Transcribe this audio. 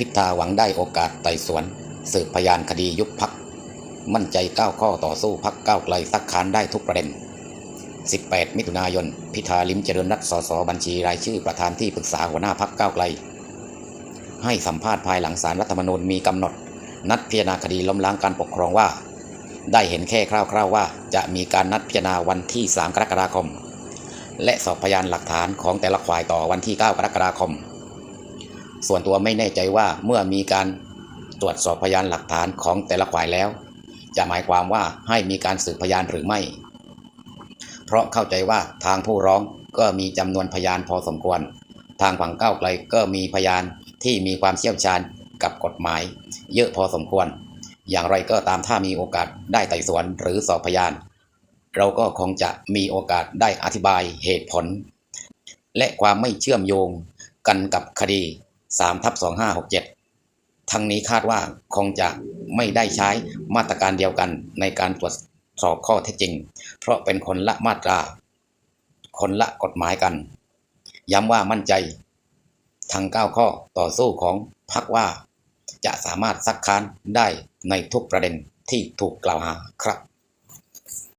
พิธาหวังได้โอกาสไต่สวน สืบพยานคดียุบพัก มั่นใจก้าวข้อต่อสู้พักก้าวไกลซักค้านได้ทุกประเด็น 18 มิถุนายน พิธาลิมเจริญรัตสสบัญชีรายชื่อประธานที่ปรึกษาหัวหน้าพักก้าวไกล ให้สัมภาษณ์ภายหลังสารรัฐธรรมนูญมีกำหนด นัดพิจารณาคดีล้มล้างการปกครองว่า ได้เห็นแค่คร่าวๆว่า จะมีการนัดพิจารณาวันที่ 3 กรกฎาคม และสอบพยานหลักฐานของแต่ละฝ่ายต่อวันที่ 9 กรกฎาคม ส่วนตัวไม่แน่ใจว่าเมื่อมีการตรวจสอบพยานหลักฐานของแต่ละฝ่ายแล้ว จะหมายความว่าให้มีการสืบพยานหรือไม่ เพราะเข้าใจว่าทางผู้ร้องก็มีจำนวนพยานพอสมควร ทางฝั่งก้าวไกลก็มีพยานที่มีความเชี่ยวชาญกับกฎหมาย เยอะพอสมควร อย่างไรก็ตามถ้ามีโอกาสได้ไต่สวนหรือสอบพยาน เราก็คงจะมีโอกาสได้อธิบายเหตุผล และความไม่เชื่อมโยงกันกับคดี 3ทับ2567 ทั้งนี้คาดว่าคงจะไม่ได้ใช้มาตรการเดียวกันในการตรวจสอบข้อเท็จจริง เพราะเป็นคนละมาตรา คนละกฎหมายกัน ย้ำว่ามั่นใจ ทั้ง 9 ข้อต่อสู้ของพรรคว่า จะสามารถซักค้านได้ในทุกประเด็นที่ถูกกล่าวหาครับ